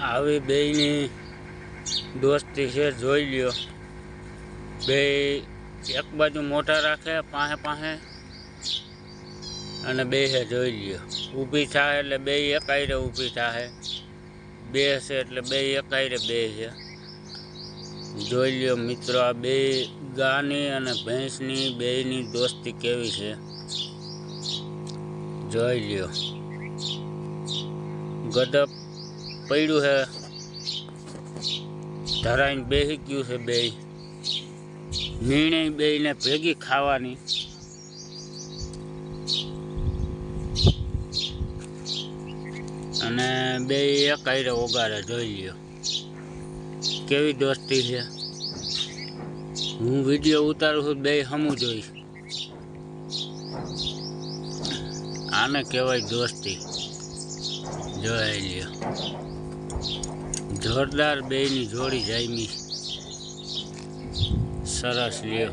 આવી બેયની દોસ્તી છે, જોઈ લ્યો. બે એક બાજુ મોટા રાખે પાસે પાસે અને બે હે જોઈ લ્યો. ઊભી થાય એટલે બે એકાયરે ઊભી થાય બે છે એટલે બે એકાયરે બે છે જોઈ લ્યો મિત્રો, આ બે ગાની અને ભેંસની બેયની દોસ્તી કેવી છે? જોઈ લ્યો. ગદપ પડ્યું છે ધરાઈને બેસી ગયું છે બે નિર્ણય બેને ભેગી ખાવાની. અને બે એક આયરે ઓગારે જોઈ લ્યો. કેવી દોસ્તી છે. હું વીડિયો ઉતારું છું બે હમું જોઈશ આને કહેવાય દોસ્તી. જોઈ લ્યો. જોરદાર બેયની જોડી જામી સરસ લ્યો.